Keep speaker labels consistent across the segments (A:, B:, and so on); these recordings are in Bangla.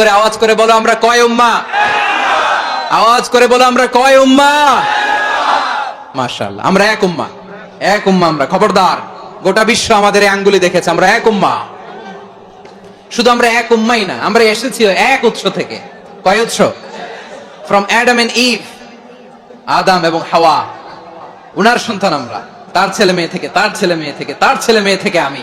A: করে আওয়াজ করে বলো আমরা কয় উম্মা আওয়াজ করে বলো আমরা কয় উম্মা মার্শাল আমরা এক উম্মা এক উম্মা আমরা খবরদার গোটা বিশ্ব আমাদের আঙ্গুলি দেখেছে আমরা এক উম্মা শুধু আমরা এক উম্মাই না আমরা এসেছি এক উৎস থেকে কয় উৎস ফ্রম অ্যাডাম এন্ড ইভ আদাম এবং হাওয়া উনার সন্তান আমরা তার ছেলে মেয়ে থেকে তার ছেলে মেয়ে থেকে তার ছেলে মেয়ে থেকে আমি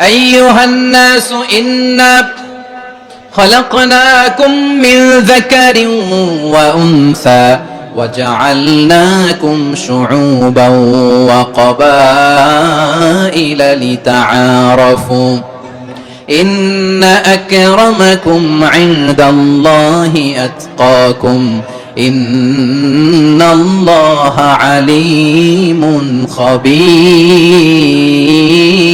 A: أيها الناس إنا خلقناكم من ذكر وأنثى وجعلناكم شعوبا وقبائل لتعارفوا إن أكرمكم عند الله أتقاكم إن الله عليم خبير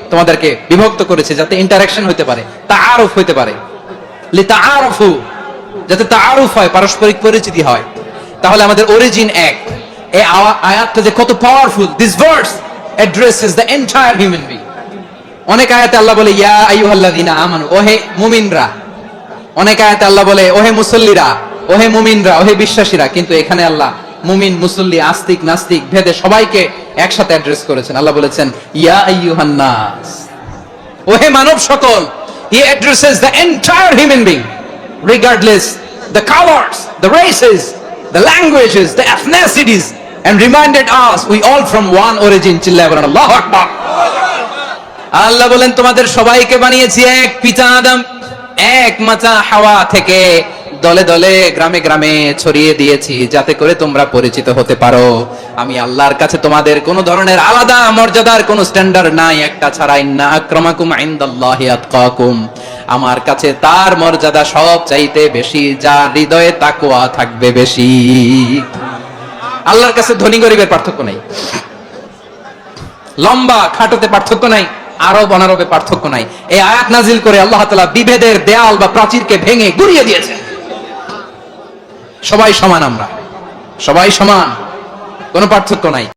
A: তোমাদেরকে বিভক্ত করেছে যাতে ইন্টারাকশন হইতে পারে তা আরফ হইতে পারে আরফু যাতে তা আরফ হয় পারস্পরিক পরিচিতি হয় তাহলে আমাদের অরিজিন এক এই আয়াতটা যে কত powerful this the entire human অনেক আয়াতে আল্লাহ বলে ইয়া আমানু ওহে মুমিনরা অনেক আয়াতে আল্লাহ বলে ওহে মুসল্লিরা ওহে মুমিনরা ওহে বিশ্বাসীরা কিন্তু এখানে আল্লাহ মুমিন মুসল্লি আস্তিক নাস্তিক ভেদে সবাইকে একসাথে অ্যাড্রেস করেছেন আল্লাহ বলেছেন ইয়া আইয়ুহান্নাস ওহে মানব সকল he addresses the entire human being regardless the colours the races the languages the ethnicities and reminded us we all from one origin চিল্লা বলেন আল্লাহু আকবার আল্লাহ বলেন তোমাদের সবাইকে বানিয়েছি এক পিতা আদম এক মাতা হাওয়া থেকে দলে দলে গ্রামে গ্রামে ছড়িয়ে দিয়েছি যাতে করে তোমরা পরিচিত হতে পারো আমি আল্লাহর কাছে তোমাদের কোন ধরনের আলাদা মর্যাদার কোন স্ট্যান্ডার্ড নাই একটা ছাড়াই ইন্না আক্রমাকুম আইন্দাল্লাহি আতকাকুম আমার কাছে তার মর্যাদা সব চাইতে বেশি যার হৃদয়ে তাকওয়া থাকবে বেশি আল্লাহর কাছে ধনী গরিবের পার্থক্য নাই লম্বা খাটোতে পার্থক্য নাই আরব অনারবে পার্থক্য নাই এই আয়াত নাজিল করে আল্লাহ তালা বিভেদের দেয়াল বা প্রাচীরকে ভেঙে গুড়িয়ে দিয়েছেন সবাই সমান আমরা সবাই সমান কোনো পার্থক্য নাই